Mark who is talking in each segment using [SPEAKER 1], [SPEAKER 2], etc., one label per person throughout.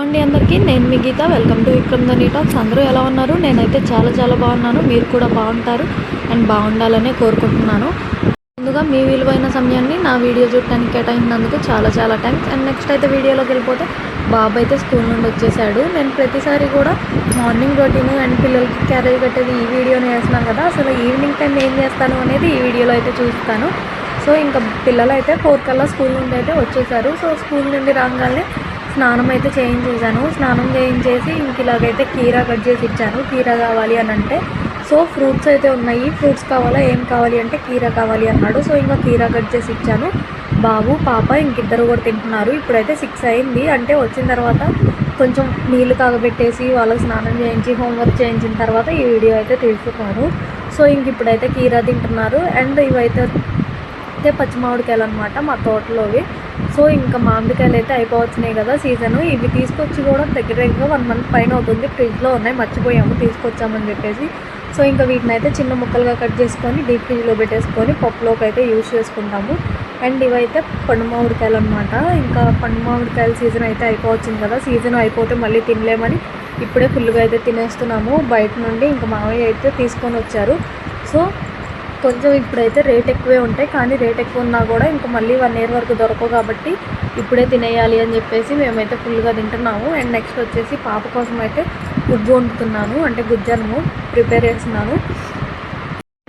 [SPEAKER 1] అండి అందరికీ నేను మీ Geetha. Welcome to Vikram the talks. అందరూ ఎలా ఉన్నారు? నేనైతే చాలా చాలా బాగున్నాను. మీరు కూడా బాగుంటారు అండ్ బాగుండాలనే కోరుకుంటున్నాను. ముందుగా మీ విలువైన సమయాన్ని నా వీడియో చూడటానికి కేటాయించినందుకు చాలా చాలా థ్యాంక్స్. అండ్ నెక్స్ట్ అయితే వీడియోలోకి వెళ్ళిపోతే బాబు అయితే స్కూల్ నుండి వచ్చేసాడు. నేను ప్రతిసారి కూడా మార్నింగ్ రొటీన్ అండ్ పిల్లలకి క్యారేజ్ కట్టేది ఈ వీడియోని వేస్తున్నాను కదా. అసలు ఈవినింగ్ టైం ఏం చేస్తాను అనేది ఈ వీడియోలో అయితే చూస్తాను. సో ఇంకా పిల్లలు అయితే ఫోర్ కల్లా స్కూల్ నుండి అయితే వచ్చేసారు. సో స్కూల్ నుండి రాగానే స్నానం అయితే చేయించేసాను స్నానం చేయించేసి ఇంక ఇలాగైతే కీరా కట్ చేసి ఇచ్చాను. కీరా కావాలి అని అంటే సో ఫ్రూట్స్ అయితే ఉన్నాయి. ఫ్రూట్స్ కావాలా? ఏం కావాలి అంటే కీరా కావాలి అన్నాడు. సో ఇంకా కీరా కట్ చేసి ఇచ్చాను. బాబు పాప ఇంకిద్దరు కూడా తింటున్నారు. ఇప్పుడైతే సిక్స్ అయింది. అంటే వచ్చిన తర్వాత కొంచెం నీళ్ళు కాగబెట్టేసి వాళ్ళకి స్నానం చేయించి హోంవర్క్ చేయించిన తర్వాత ఈ వీడియో అయితే తీసుకున్నాను సో ఇంక ఇప్పుడైతే కీరా తింటున్నారు. అండ్ ఇవైతే పచ్చి మామిడికాయలు అనమాట మా తోటలోవి. సో ఇంకా మామిడికాయలు అయితే అయిపోవచ్చినాయి కదా సీజను. ఇవి తీసుకొచ్చి కూడా దగ్గర దగ్గర వన్ మంత్ పైన అవుతుంది. ఫ్రిడ్జ్లో ఉన్నాయి మర్చిపోయాము తీసుకొచ్చామని చెప్పేసి. సో ఇంకా వీటిని అయితే చిన్న ముక్కలుగా కట్ చేసుకొని డీప్ ఫ్రిడ్జ్లో పెట్టేసుకొని పప్పులోకి అయితే యూజ్ చేసుకుంటాము. అండ్ ఇవైతే పండు మామిడికాయలు అనమాట ఇంకా పండు మామిడికాయల సీజన్ అయితే అయిపోవచ్చింది కదా. సీజన్ అయిపోతే మళ్ళీ తినలేమని ఇప్పుడే ఫుల్గా అయితే తినేస్తున్నాము. బయట నుండి ఇంకా మామయ్య అయితే తీసుకొని వచ్చారు. సో కొంచెం ఇప్పుడైతే రేట్ ఎక్కువే ఉంటాయి కానీ రేట్ ఎక్కువ ఉన్నా కూడా ఇంకా మళ్ళీ వన్ ఇయర్ వరకు దొరకవు కాబట్టి ఇప్పుడే తినేయాలి అని చెప్పేసి మేమైతే ఫుల్గా తింటున్నాము. అండ్ నెక్స్ట్ వచ్చేసి పాప కోసం అయితే గుజ్జు వండుతున్నాను అంటే గుజ్జనము ప్రిపేర్ చేస్తున్నాను.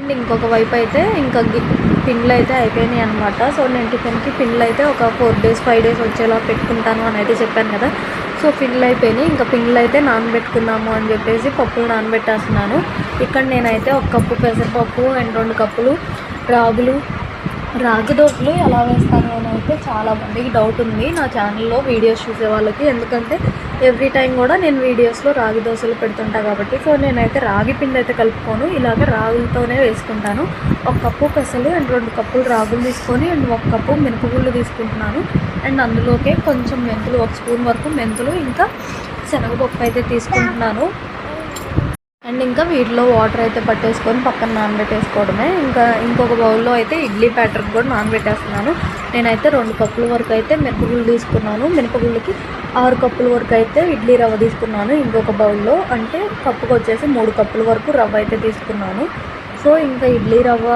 [SPEAKER 1] అండ్ ఇంకొక వైపు అయితే ఇంకా పిండ్లు అయితే అయిపోయినాయి అనమాట సో నేను టిఫిన్కి పిండ్లు అయితే ఒక ఫోర్ డేస్ ఫైవ్ డేస్ వచ్చేలా పెట్టుకుంటాను అని అయితే చెప్పాను కదా. సో పిండ్లు అయిపోయినాయి ఇంకా పిండ్లు అయితే నానబెట్టుకుందాము అని చెప్పేసి పప్పులు నానబెట్టేస్తున్నాను. ఇక్కడ నేనైతే ఒక కప్పు పెసరపప్పు అండ్ రెండు కప్పులు రాగులు రాగి దోశలు ఎలా వేస్తాను అని అయితే చాలా మందికి డౌట్ ఉంది. నా ఛానల్లో వీడియోస్ చూసే వాళ్ళకి. ఎందుకంటే ఎవ్రీ టైం కూడా నేను వీడియోస్లో రాగి దోశలు పెడుతుంటా కాబట్టి సో నేనైతే రాగి పిండి అయితే కలుపుకోను. ఇలాగ రాగులతోనే వేసుకుంటాను. ఒక కప్పు పెసలు అండ్ రెండు కప్పులు రాగులు తీసుకొని అండ్ ఒక కప్పు మినపగుళ్ళు తీసుకుంటున్నాను. అండ్ అందులోకే కొంచెం మెంతులు ఒక స్పూన్ వరకు మెంతులు ఇంకా శనగపప్పు అయితే తీసుకుంటున్నాను. అండ్ ఇంకా వీటిలో వాటర్ అయితే పట్టేసుకొని పక్కన నానబెట్టేసుకోవడమే. ఇంకా ఇంకొక బౌల్లో అయితే ఇడ్లీ బ్యాటర్ కూడా నానబెట్టేస్తున్నాను. నేనైతే రెండు కప్పుల వరకు అయితే మినపగుళ్ళు తీసుకున్నాను. మినపగుళ్ళకి ఆరు కప్పుల వరకు అయితే ఇడ్లీ రవ్వ తీసుకున్నాను ఇంకొక బౌల్లో. అంటే కప్పుకు వచ్చేసి మూడు కప్పుల వరకు రవ్వ అయితే తీసుకున్నాను. సో ఇంకా ఇడ్లీ రవ్వ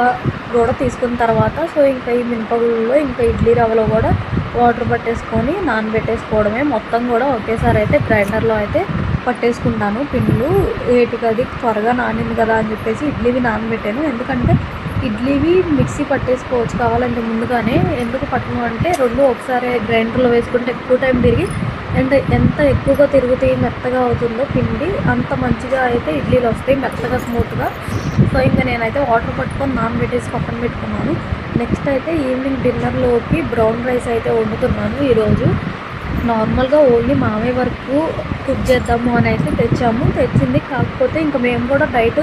[SPEAKER 1] కూడా తీసుకున్న తర్వాత సో ఇంకా ఈ మినపగుళ్ళలో ఇంకా ఇడ్లీ రవ్వలో కూడా వాటర్ పట్టేసుకొని నానబెట్టేసుకోవడమే. మొత్తం కూడా ఒకేసారి అయితే గ్రైండర్లో అయితే పట్టేసుకుంటాను. పిండ్లు వేటికి అది త్వరగా నానింది కదా అని చెప్పేసి ఇడ్లీవి నానబెట్టాను. ఎందుకంటే ఇడ్లీవి మిక్సీ పట్టేసుకోవచ్చు కావాలంటే ముందుగానే. ఎందుకు పట్టను అంటే రెండు ఒకసారి గ్రైండర్లో వేసుకుంటే ఎక్కువ టైం తిరిగి అండ్ ఎంత ఎక్కువగా తిరుగుతాయి మెత్తగా అవుతుందో పిండి అంత మంచిగా అయితే ఇడ్లీలు వస్తాయి మెత్తగా స్మూత్గా. సో ఇంకా నేనైతే వాటర్ పట్టుకొని నానబెట్టేసి పక్కన పెట్టుకున్నాను. నెక్స్ట్ అయితే ఈవినింగ్ డిన్నర్లోకి బ్రౌన్ రైస్ అయితే వండుతున్నాను ఈరోజు. నార్మల్గా ఓన్లీ మామయ్య వరకు కుక్ చేద్దాము అని అయితే తెచ్చాము. తెచ్చింది కాకపోతే ఇంకా మేము కూడా డైట్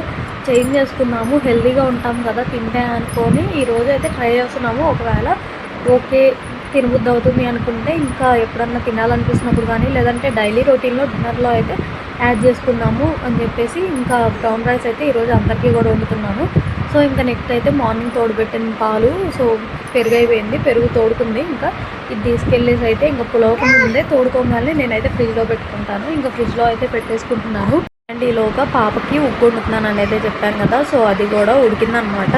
[SPEAKER 1] చేంజ్ చేసుకున్నాము. హెల్దీగా ఉంటాం కదా తింటే అనుకొని ఈరోజు అయితే ట్రై చేస్తున్నాము. ఒకవేళ ఓకే తినబుద్ది అవుతుంది అనుకుంటే ఇంకా ఎప్పుడన్నా తినాలనిపిస్తున్నప్పుడు కానీ లేదంటే డైలీ రొటీన్లో డిన్నర్లో అయితే యాడ్ చేసుకున్నాము అని చెప్పేసి ఇంకా బ్రౌన్ రైస్ అయితే ఈరోజు అందరికీ కూడా వండుతున్నాను. సో ఇంకా నెక్స్ట్ అయితే మార్నింగ్ తోడుపెట్టిన పాలు సో పెరుగు అయిపోయింది పెరుగు తోడుకుంది. ఇంకా ఇది తీసుకెళ్ళేసి అయితే ఇంకా పులవకుండా ముందే తోడుకోగానే నేనైతే ఫ్రిడ్జ్లో పెట్టుకుంటాను. ఇంకా ఫ్రిడ్జ్లో అయితే పెట్టేసుకుంటున్నాను. అండ్ ఈలోగా పాపకి ఉగ్గు వండుతున్నాను అనేది చెప్పాను కదా సో అది కూడా ఉడికిందనమాట.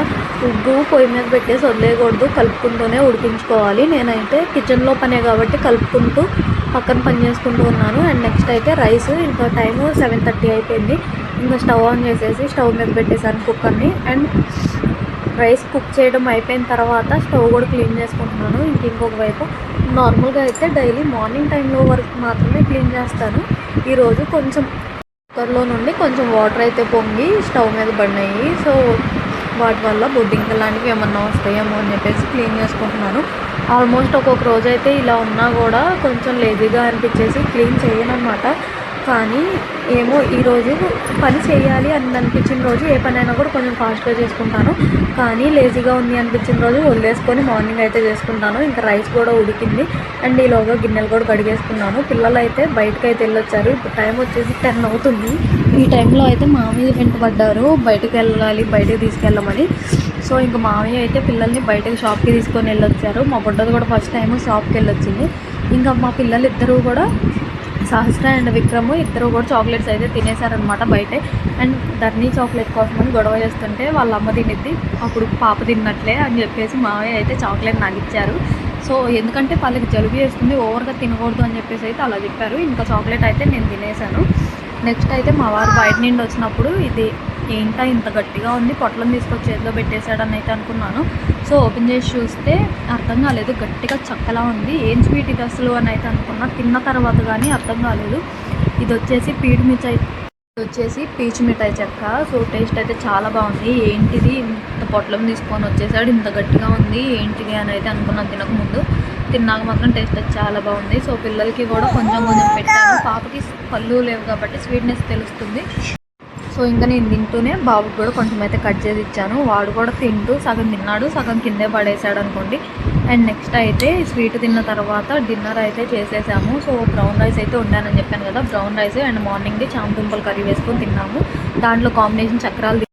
[SPEAKER 1] ఉగ్గు పొయ్యి మీద పెట్టేసి వదిలేయకూడదు కలుపుకుంటూనే ఉడికించుకోవాలి. నేనైతే కిచెన్లో పనే కాబట్టి కలుపుకుంటూ పక్కన పని చేసుకుంటూ ఉన్నాను. అండ్ నెక్స్ట్ అయితే రైస్ ఇంకా టైము సెవెన్ థర్టీ అయిపోయింది. ఇంకా స్టవ్ ఆన్ చేసేసి స్టవ్ మీద పెట్టేసాను కుక్కర్ని. అండ్ రైస్ కుక్ చేయడం అయిపోయిన తర్వాత స్టవ్ కూడా క్లీన్ చేసుకుంటున్నాను. ఇంక ఇంకొక వైపు నార్మల్గా అయితే డైలీ మార్నింగ్ టైంలో వరకు మాత్రమే క్లీన్ చేస్తాను. ఈరోజు కొంచెం కుక్కర్లో నుండి కొంచెం వాటర్ అయితే పొంగి స్టవ్ మీద పడినాయి. సో వాటి వల్ల బొద్దింక లాంటివి ఏమన్నా వస్తాయేమో అని చెప్పేసి క్లీన్ చేసుకుంటున్నాను. ఆల్మోస్ట్ ఒక్కొక్క రోజు అయితే ఇలా ఉన్నా కూడా కొంచెం లేజీగా అనిపించేసి క్లీన్ చేయను అనమాట కానీ ఏమో ఈరోజు పని చేయాలి అని అనిపించిన రోజు ఏ పని అయినా కూడా కొంచెం ఫాస్ట్గా చేసుకుంటాను. కానీ లేజీగా ఉంది అనిపించిన రోజు వదిలేసుకొని మార్నింగ్ అయితే చేసుకుంటాను. ఇంకా రైస్ కూడా ఉడికింది. అండ్ ఈలోగా గిన్నెలు కూడా కడిగేసుకున్నాను. పిల్లలు అయితే బయటకు అయితే వెళ్ళొచ్చారు. ఇప్పుడు టైం వచ్చేసి టెన్ అవుతుంది. ఈ టైంలో అయితే మామయ్య వెంట పడ్డారు బయటకు వెళ్ళాలి బయటకు తీసుకెళ్ళమని. సో ఇంకా మామయ్య అయితే పిల్లల్ని బయటకు షాప్కి తీసుకొని వెళ్ళొచ్చారు. మా బుడ్డది కూడా ఫస్ట్ టైం షాప్కి వెళ్ళొచ్చింది. ఇంకా మా పిల్లలు ఇద్దరు కూడా సహస్ర అండ్ విక్రమ్ ఇద్దరు కూడా చాక్లెట్స్ అయితే తినేశారనమాట బయటే. అండ్ ధర్నీ చాక్లెట్ కోసమని గొడవ చేస్తుంటే వాళ్ళ అమ్మ తినిద్ది. అప్పుడు పాప తిన్నట్లే అని చెప్పేసి మావయ్య అయితే చాక్లెట్ నాగిచ్చారు. సో ఎందుకంటే వాళ్ళకి జలుబు చేస్తుంది ఓవర్గా తినకూడదు అని చెప్పేసి అయితే అలా చెప్పారు. ఇంకా చాక్లెట్ అయితే నేను తినేసాను నెక్స్ట్ అయితే మా వారు బయట నుండి వచ్చినప్పుడు ఇది ఏంటా ఇంత గట్టిగా ఉంది పొట్లం తీసుకొచ్చి చేతిలో పెట్టేశాడని అయితే అనుకున్నాను. సో ఓపెన్ చేసి చూస్తే అర్థం కాలేదు. గట్టిగా చక్కలా ఉంది. ఏం స్వీట్ ఇది అసలు అని అయితే అనుకున్నా. తిన్న తర్వాత కానీ అర్థం కాలేదు. ఇది వచ్చేసి పీడి మిఠాయి ఇది వచ్చేసి పీచు మిఠాయి చెక్క. సో టేస్ట్ అయితే చాలా బాగుంది. ఏంటిది? ఇంత పొట్లం తీసుకొని వచ్చేసాడు. ఇంత గట్టిగా ఉంది. ఏంటిది అని అయితే అనుకున్నాను తినకముందు. తిన్నాక మాత్రం టేస్ట్ అయితే చాలా బాగుంది. సో పిల్లలకి కూడా కొంచెం కొంచెం పెట్టాను. పాపకి పళ్ళు లేవు కాబట్టి స్వీట్నెస్ తెలుస్తుంది. సో ఇంకా నేను తింటూనే బాబుకి కూడా కొంచెం అయితే కట్ చేసి ఇచ్చాను. వాడు కూడా తింటూ సగం తిన్నాడు సగం కిందే పడేసాడు అనుకోండి. అండ్ నెక్స్ట్ అయితే స్వీట్ తిన్న తర్వాత డిన్నర్ అయితే చేసేసాము. సో బ్రౌన్ రైస్ అయితే ఉండానని చెప్పాను కదా బ్రౌన్ రైస్ అండ్ మార్నింగ్ది చామదుంపలు కర్రీ వేసుకొని తిన్నాము. దాంట్లో కాంబినేషన్ చక్రాలు